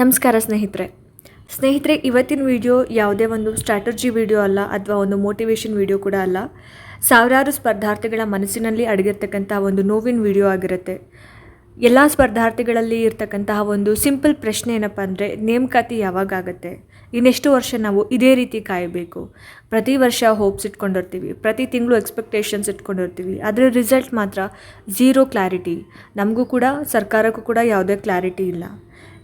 ನಮಸ್ಕಾರ ಸ್ನೇಹಿತರೆ. ಸ್ನೇಹಿತರೆ, ಇವತ್ತಿನ ವಿಡಿಯೋ ಯಾವುದೇ ಒಂದು ಸ್ಟ್ರಾಟಜಿ ವಿಡಿಯೋ ಅಲ್ಲ, ಅಥವಾ ಒಂದು ಮೋಟಿವೇಶನ್ ವಿಡಿಯೋ ಕೂಡ ಅಲ್ಲ. ಸಾವಿರಾರು ಸ್ಪರ್ಧಾರ್ಥಿಗಳ ಮನಸ್ಸಿನಲ್ಲಿ ಅಡಗಿರ್ತಕ್ಕಂಥ ಒಂದು ನೋವಿನ ವಿಡಿಯೋ ಆಗಿರುತ್ತೆ. ಎಲ್ಲ ಸ್ಪರ್ಧಾರ್ಥಿಗಳಲ್ಲಿ ಇರ್ತಕ್ಕಂತಹ ಒಂದು ಸಿಂಪಲ್ ಪ್ರಶ್ನೆ ಏನಪ್ಪ ಅಂದರೆ ನೇಮಕಾತಿ ಯಾವಾಗ ಆಗುತ್ತೆ? ಇನ್ನೆಷ್ಟು ವರ್ಷ ನಾವು ಇದೇ ರೀತಿ ಕಾಯಬೇಕು? ಪ್ರತಿ ವರ್ಷ ಹೋಪ್ಸ್ ಇಟ್ಕೊಂಡಿರ್ತೀವಿ, ಪ್ರತಿ ತಿಂಗಳು ಎಕ್ಸ್ಪೆಕ್ಟೇಷನ್ಸ್ ಇಟ್ಕೊಂಡಿರ್ತೀವಿ ಅದರ ರಿಸಲ್ಟ್ ಮಾತ್ರ ಝೀರೋ ಕ್ಲಾರಿಟಿ ನಮಗೂ ಕೂಡ, ಸರ್ಕಾರಕ್ಕೂ ಕೂಡ ಯಾವುದೇ ಕ್ಲಾರಿಟಿ ಇಲ್ಲ.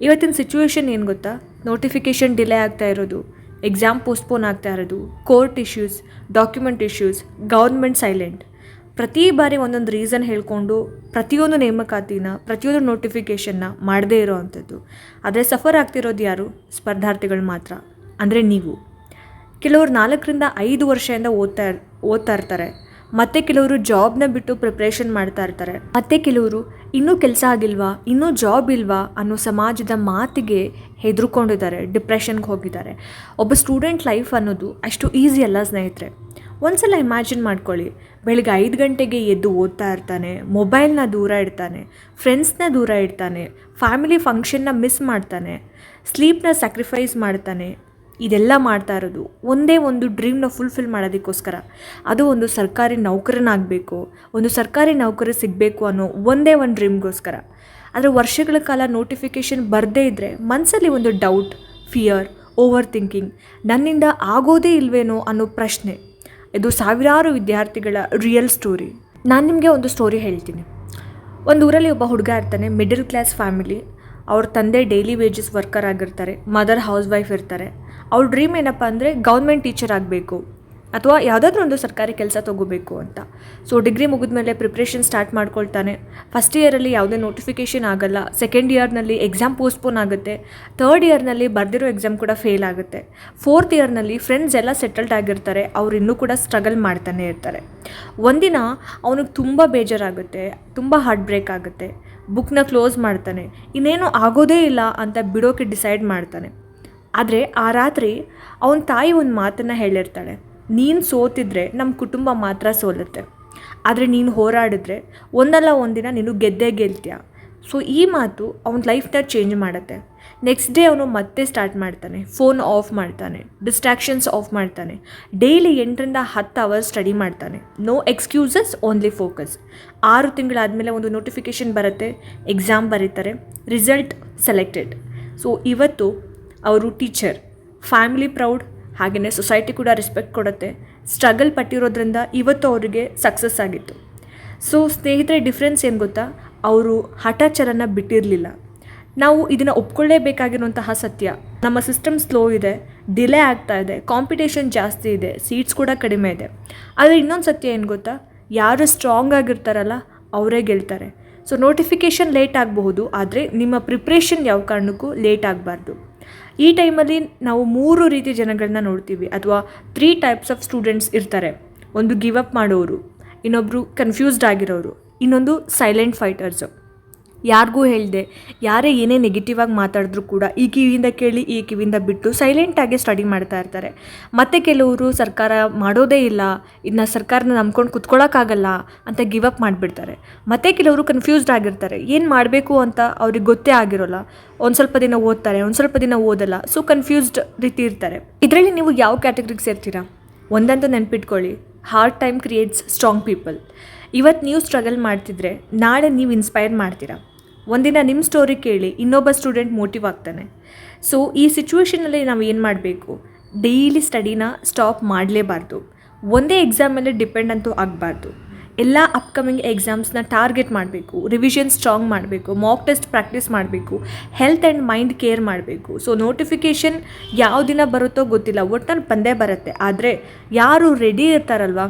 ಇವತ್ತಿನ ಸಿಚುವೇಶನ್ ಏನು ಗೊತ್ತಾ? ನೋಟಿಫಿಕೇಷನ್ ಡಿಲೇ ಆಗ್ತಾ ಇರೋದು ಎಕ್ಸಾಮ್ ಪೋಸ್ಟ್ಪೋನ್ ಆಗ್ತಾ ಇರೋದು court issues document issues government silent ಪ್ರತಿ ಬಾರಿ ಒಂದೊಂದು ರೀಸನ್ ಹೇಳ್ಕೊಂಡು ಪ್ರತಿಯೊಂದು ನೇಮಕಾತಿನ, ಪ್ರತಿಯೊಂದು ನೋಟಿಫಿಕೇಷನ್ನ ಮಾಡದೇ ಇರೋ ಅಂಥದ್ದು. ಆದರೆ ಸಫರ್ ಆಗ್ತಿರೋದು ಯಾರು? ಸ್ಪರ್ಧಾರ್ಥಿಗಳು ಮಾತ್ರ. ಅಂದರೆ ನೀವು. ಕೆಲವರು ನಾಲ್ಕರಿಂದ ಐದು ವರ್ಷದಿಂದ ಓದ್ತಾ ಓದ್ತಾ ಇರ್ತಾರೆ. ಮತ್ತೆ ಕೆಲವರು ಜಾಬ್ನ ಬಿಟ್ಟು ಪ್ರಿಪ್ರೇಷನ್ ಮಾಡ್ತಾ ಇರ್ತಾರೆ. ಮತ್ತೆ ಕೆಲವರು, ಇನ್ನೂ ಕೆಲಸ ಆಗಿಲ್ವಾ? ಇನ್ನೂ ಜಾಬ್ ಇಲ್ವಾ? ಅನ್ನೋ ಸಮಾಜದ ಮಾತಿಗೆ ಹೆದರ್ಕೊಂಡಿದ್ದಾರೆ ಡಿಪ್ರೆಷನ್ಗೆ ಹೋಗಿದ್ದಾರೆ. ಒಬ್ಬ ಸ್ಟೂಡೆಂಟ್ ಲೈಫ್ ಅನ್ನೋದು ಅಷ್ಟು ಈಸಿ ಅಲ್ಲ ಸ್ನೇಹಿತರೆ. ಒಂದ್ಸಲ ಇಮ್ಯಾಜಿನ್ ಮಾಡ್ಕೊಳ್ಳಿ. ಬೆಳಿಗ್ಗೆ ಐದು ಗಂಟೆಗೆ ಎದ್ದು ಓದ್ತಾ ಇರ್ತಾನೆ ಮೊಬೈಲ್ನ ದೂರ ಇಡ್ತಾನೆ ಫ್ರೆಂಡ್ಸ್ನ ದೂರ ಇಡ್ತಾನೆ ಫ್ಯಾಮಿಲಿ ಫಂಕ್ಷನ್ನ ಮಿಸ್ ಮಾಡ್ತಾನೆ ಸ್ಲೀಪ್ನ ಸ್ಯಾಕ್ರಿಫೈಸ್ ಮಾಡ್ತಾನೆ ಇದೆಲ್ಲ ಮಾಡ್ತಾ ಇರೋದು. ಒಂದೇ ಒಂದು ಡ್ರೀಮ್ನ ಫುಲ್ಫಿಲ್ ಮಾಡೋದಕ್ಕೋಸ್ಕರ. ಅದು ಒಂದು ಸರ್ಕಾರಿ ನೌಕರನಾಗಬೇಕು. ಒಂದು ಸರ್ಕಾರಿ ನೌಕರಿ ಸಿಗಬೇಕು ಅನ್ನೋ ಒಂದೇ ಒಂದು ಡ್ರೀಮ್ಗೋಸ್ಕರ. ಆದರೆ ವರ್ಷಗಳ ಕಾಲ ನೋಟಿಫಿಕೇಷನ್ ಬರದೇ ಇದ್ದರೆ ಮನಸ್ಸಲ್ಲಿ ಒಂದು ಡೌಟ್ ಫಿಯರ್ ಓವರ್ ಥಿಂಕಿಂಗ್ ನನ್ನಿಂದ ಆಗೋದೇ ಇಲ್ವೇನೋ ಅನ್ನೋ ಪ್ರಶ್ನೆ. ಇದು ಸಾವಿರಾರು ವಿದ್ಯಾರ್ಥಿಗಳ ರಿಯಲ್ ಸ್ಟೋರಿ ನಾನು ನಿಮಗೆ ಒಂದು ಸ್ಟೋರಿ ಹೇಳ್ತೀನಿ. ಒಂದು ಊರಲ್ಲಿ ಒಬ್ಬ ಹುಡುಗ ಇರ್ತಾನೆ ಮಿಡಲ್ ಕ್ಲಾಸ್ ಫ್ಯಾಮಿಲಿ ಅವ್ರ ತಂದೆ ಡೈಲಿ ವೇಜಸ್ ವರ್ಕರ್ ಆಗಿರ್ತಾರೆ ಮದರ್ ಹೌಸ್ ವೈಫ್ ಇರ್ತಾರೆ. ಅವ್ರ ಡ್ರೀಮ್ ಏನಪ್ಪ ಅಂದರೆ ಗೌರ್ಮೆಂಟ್ ಟೀಚರ್ ಆಗಬೇಕು ಅಥವಾ ಯಾವುದಾದ್ರೂ ಒಂದು ಸರ್ಕಾರಿ ಕೆಲಸ ತೊಗೋಬೇಕು ಅಂತ. ಸೊ ಡಿಗ್ರಿ ಮುಗಿದ ಮೇಲೆ ಪ್ರಿಪ್ರೇಷನ್ ಸ್ಟಾರ್ಟ್ ಮಾಡ್ಕೊಳ್ತಾನೆ ಫಸ್ಟ್ ಇಯರಲ್ಲಿ ಯಾವುದೇ ನೋಟಿಫಿಕೇಷನ್ ಆಗಲ್ಲ. ಸೆಕೆಂಡ್ ಇಯರ್ನಲ್ಲಿ ಎಕ್ಸಾಮ್ ಪೋಸ್ಟ್ಪೋನ್ ಆಗುತ್ತೆ. ಥರ್ಡ್ ಇಯರ್ನಲ್ಲಿ ಬರೆದಿರೋ ಎಕ್ಸಾಮ್ ಕೂಡ ಫೇಲ್ ಆಗುತ್ತೆ. ಫೋರ್ತ್ ಇಯರ್ನಲ್ಲಿ ಫ್ರೆಂಡ್ಸ್ ಎಲ್ಲ ಸೆಟಲ್ಡ್ ಆಗಿರ್ತಾರೆ. ಅವ್ರು ಇನ್ನೂ ಕೂಡ ಸ್ಟ್ರಗಲ್ ಮಾಡ್ತಾನೆ ಇರ್ತಾರೆ. ಒಂದಿನ ಅವನಿಗೆ ತುಂಬ ಬೇಜಾರಾಗುತ್ತೆ. ತುಂಬ ಹಾರ್ಟ್ ಬ್ರೇಕ್ ಆಗುತ್ತೆ. ಬುಕ್ನ ಕ್ಲೋಸ್ ಮಾಡ್ತಾನೆ. ಇನ್ನೇನು ಆಗೋದೇ ಇಲ್ಲ ಅಂತ ಬಿಡೋಕೆ ಡಿಸೈಡ್ ಮಾಡ್ತಾನೆ. ಆದರೆ ಆ ರಾತ್ರಿ ಅವನ ತಾಯಿ ಒಂದು ಮಾತನ್ನು ಹೇಳಿರ್ತಾಳೆ, ನೀನು ಸೋತಿದ್ರೆ ನಮ್ಮ ಕುಟುಂಬ ಮಾತ್ರ ಸೋಲುತ್ತೆ. ಆದರೆ ನೀನು ಹೋರಾಡಿದ್ರೆ ಒಂದಲ್ಲ ಒಂದಿನ ನೀನು ಗೆದ್ದೇ ಗೆಲ್ತೀಯ? ಸೊ ಈ ಮಾತು ಅವನ ಲೈಫ್ನ ಚೇಂಜ್ ಮಾಡುತ್ತೆ. ನೆಕ್ಸ್ಟ್ ಡೇ ಅವನು ಮತ್ತೆ ಸ್ಟಾರ್ಟ್ ಮಾಡ್ತಾನೆ. ಫೋನ್ ಆಫ್ ಮಾಡ್ತಾನೆ. ಡಿಸ್ಟ್ರಾಕ್ಷನ್ಸ್ ಆಫ್ ಮಾಡ್ತಾನೆ. ಡೈಲಿ ಎಂಟರಿಂದ ಹತ್ತು ಅವರ್ಸ್ ಸ್ಟಡಿ ಮಾಡ್ತಾನೆ. ನೋ ಎಕ್ಸ್ಕ್ಯೂಸಸ್ ಓನ್ಲಿ ಫೋಕಸ್ ಆರು ತಿಂಗಳಾದಮೇಲೆ ಒಂದು ನೋಟಿಫಿಕೇಷನ್ ಬರುತ್ತೆ. ಎಕ್ಸಾಮ್ ಬರೀತಾರೆ. ರಿಸಲ್ಟ್ ಸೆಲೆಕ್ಟೆಡ್ ಸೊ ಇವತ್ತು ಅವರು ಟೀಚರ್. ಫ್ಯಾಮಿಲಿ ಪ್ರೌಡ್ ಹಾಗೆಯೇ ಸೊಸೈಟಿ ಕೂಡ ರೆಸ್ಪೆಕ್ಟ್ ಕೊಡುತ್ತೆ. ಸ್ಟ್ರಗಲ್ ಪಟ್ಟಿರೋದ್ರಿಂದ ಇವತ್ತು ಅವರಿಗೆ ಸಕ್ಸಸ್ ಆಗಿತ್ತು. ಸೊ, ಸ್ನೇಹಿತರೆ, ಡಿಫ್ರೆನ್ಸ್ ಏನು ಗೊತ್ತಾ? ಅವರು ಹಠಾಚಲನ ಬಿಟ್ಟಿರಲಿಲ್ಲ. ನಾವು ಇದನ್ನು ಒಪ್ಕೊಳ್ಳೇಬೇಕಾಗಿರುವಂತಹ ಸತ್ಯ. ನಮ್ಮ ಸಿಸ್ಟಮ್ ಸ್ಲೋ ಇದೆ, ಡಿಲೇ ಆಗ್ತಾ ಇದೆ, ಕಾಂಪಿಟೇಷನ್ ಜಾಸ್ತಿ ಇದೆ, ಸೀಟ್ಸ್ ಕೂಡ ಕಡಿಮೆ ಇದೆ. ಆದರೆ ಇನ್ನೊಂದು ಸತ್ಯ ಏನು ಗೊತ್ತಾ? ಯಾರು ಸ್ಟ್ರಾಂಗ್ ಆಗಿರ್ತಾರಲ್ಲ, ಅವರೇ ಗೆಲ್ತಾರೆ. ಸೊ, ನೋಟಿಫಿಕೇಷನ್ ಲೇಟ್ ಆಗಬಹುದು, ಆದರೆ ನಿಮ್ಮ ಪ್ರಿಪ್ರೇಷನ್ ಯಾವ ಕಾರಣಕ್ಕೂ ಲೇಟ್ ಆಗಬಾರ್ದು. ಈ ಟೈಮಲ್ಲಿ ನಾವು ಮೂರು ರೀತಿ ಜನಗಳನ್ನ ನೋಡ್ತೀವಿ. ಅಥವಾ ತ್ರೀ ಟೈಪ್ಸ್ ಆಫ್ ಸ್ಟೂಡೆಂಟ್ಸ್ ಇರ್ತಾರೆ. ಒಂದು ಗಿವ್ ಅಪ್ ಮಾಡೋರು ಇನ್ನೊಬ್ಬರು ಕನ್ಫ್ಯೂಸ್ಡ್ ಆಗಿರೋರು, ಇನ್ನೊಂದು ಸೈಲೆಂಟ್ ಫೈಟರ್ಸು ಯಾರಿಗೂ ಹೇಳಿದೆ. ಯಾರೇ ಏನೇ ನೆಗೆಟಿವ್ ಆಗಿ ಮಾತಾಡಿದ್ರು ಕೂಡ ಈ ಕಿವಿಯಿಂದ ಕೇಳಿ, ಈ ಕಿವಿಯಿಂದ ಬಿಟ್ಟು ಸೈಲೆಂಟಾಗಿ ಸ್ಟಡಿ ಮಾಡ್ತಾ ಇರ್ತಾರೆ. ಮತ್ತು ಕೆಲವರು ಸರ್ಕಾರ ಮಾಡೋದೇ ಇಲ್ಲ ಇದನ್ನ ಸರ್ಕಾರನ ನಂಬ್ಕೊಂಡು ಕುತ್ಕೊಳ್ಳೋಕ್ಕಾಗಲ್ಲ ಅಂತ ಗಿವ್ ಅಪ್ ಮಾಡಿಬಿಡ್ತಾರೆ. ಮತ್ತು ಕೆಲವರು ಕನ್ಫ್ಯೂಸ್ಡ್ ಆಗಿರ್ತಾರೆ. ಏನು ಮಾಡಬೇಕು ಅಂತ ಅವ್ರಿಗೆ ಗೊತ್ತೇ ಆಗಿರೋಲ್ಲ. ಒಂದು ಸ್ವಲ್ಪ ದಿನ ಓದ್ತಾರೆ, ಒಂದು ಸ್ವಲ್ಪ ದಿನ ಓದಲ್ಲ. ಸೊ ಕನ್ಫ್ಯೂಸ್ಡ್ ರೀತಿ ಇರ್ತಾರೆ. ಇದರಲ್ಲಿ ನೀವು ಯಾವ ಕ್ಯಾಟಗರಿಗೆ ಸೇರ್ತೀರಾ? ಒಂದಂತ ನೆನ್ಪಿಟ್ಕೊಳ್ಳಿ. Hard time creates strong people ಇವತ್ತು ನೀವು ಸ್ಟ್ರಗಲ್ ಮಾಡ್ತಿದ್ರೆ ನಾಳೆ ನೀವು ಇನ್ಸ್ಪೈರ್ ಮಾಡ್ತೀರಾ? ಒಂದಿನ ನಿಮ್ಮ ಸ್ಟೋರಿ ಕೇಳಿ, ಇನ್ನೊಬ್ಬ ಸ್ಟೂಡೆಂಟ್ ಮೋಟಿವ್ ಆಗ್ತಾನೆ. ಸೊ ಈ ಸಿಚುವೇಷನಲ್ಲಿ ನಾವು ಏನು ಮಾಡಬೇಕು? ಡೈಲಿ ಸ್ಟಡಿನ ಸ್ಟಾಪ್ ಮಾಡಲೇಬಾರ್ದು. ಒಂದೇ ಎಕ್ಸಾಮ್ ಮೇಲೆ ಡಿಪೆಂಡ್ ಅಂತೂ ಆಗಬಾರ್ದು. ಎಲ್ಲ ಅಪ್ಕಮಿಂಗ್ ಎಕ್ಸಾಮ್ಸ್ನ ಟಾರ್ಗೆಟ್ ಮಾಡಬೇಕು ರಿವಿಷನ್ ಸ್ಟ್ರಾಂಗ್ ಮಾಡಬೇಕು ಮಾಕ್ ಟೆಸ್ಟ್ ಪ್ರಾಕ್ಟೀಸ್ ಮಾಡಬೇಕು ಹೆಲ್ತ್ ಆ್ಯಂಡ್ ಮೈಂಡ್ ಕೇರ್ ಮಾಡಬೇಕು. ಸೊ ನೋಟಿಫಿಕೇಷನ್ ಯಾವ ದಿನ ಬರುತ್ತೋ ಗೊತ್ತಿಲ್ಲ ಒಟ್ಟಲ್ಲಿ ಬಂದೇ ಬರುತ್ತೆ. ಆದರೆ, ಯಾರು ರೆಡಿ ಇರ್ತಾರಲ್ವ,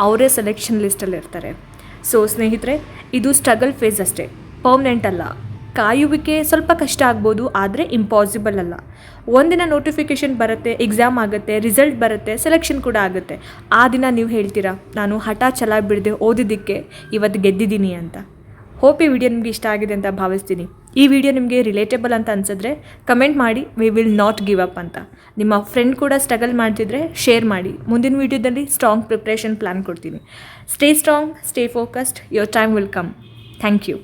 ಅವರೇ ಸೆಲೆಕ್ಷನ್ ಲಿಸ್ಟಲ್ಲಿ ಇರ್ತಾರೆ ಸೊ ಸ್ನೇಹಿತರೆ, ಇದು ಸ್ಟ್ರಗಲ್ ಫೇಸ್ ಅಷ್ಟೇ. ಪರ್ಮನೆಂಟ್ ಅಲ್ಲ. ಕಾಯುವಿಕೆ ಸ್ವಲ್ಪ ಕಷ್ಟ ಆಗ್ಬೋದು, ಆದರೆ ಇಂಪಾಸಿಬಲ್ ಅಲ್ಲ. ಒಂದಿನ ನೋಟಿಫಿಕೇಷನ್ ಬರುತ್ತೆ ಎಕ್ಸಾಮ್ ಆಗುತ್ತೆ ರಿಸಲ್ಟ್ ಬರುತ್ತೆ ಸೆಲೆಕ್ಷನ್ ಕೂಡ ಆಗುತ್ತೆ. ಆ ದಿನ ನೀವು ಹೇಳ್ತೀರಾ, ನಾನು ಹಠ ಛಲ ಬಿಡದೆ ಓದಿದ್ದಕ್ಕೆ, ಇವತ್ತು ಗೆದ್ದಿದ್ದೀನಿ ಅಂತ. ಹೋಪ್ ಈ ವಿಡಿಯೋ ನಿಮಗೆ ಇಷ್ಟ ಆಗಿದೆ ಅಂತ ಭಾವಿಸ್ತೀನಿ. ಈ ವಿಡಿಯೋ ನಿಮಗೆ ರಿಲೇಟೇಬಲ್ ಅಂತ ಅನ್ಸಿದ್ರೆ ಕಮೆಂಟ್ ಮಾಡಿ we will not give up ಅಂತ. ನಿಮ್ಮ ಫ್ರೆಂಡ್ ಕೂಡ ಸ್ಟ್ರಗಲ್ ಮಾಡ್ತಿದ್ರೆ ಶೇರ್ ಮಾಡಿ. ಮುಂದಿನ ವಿಡಿಯೋದಲ್ಲಿ ಸ್ಟ್ರಾಂಗ್ ಪ್ರಿಪ್ರೇಷನ್ ಪ್ಲ್ಯಾನ್ ಕೊಡ್ತೀನಿ. Stay strong stay focused your time will come thank you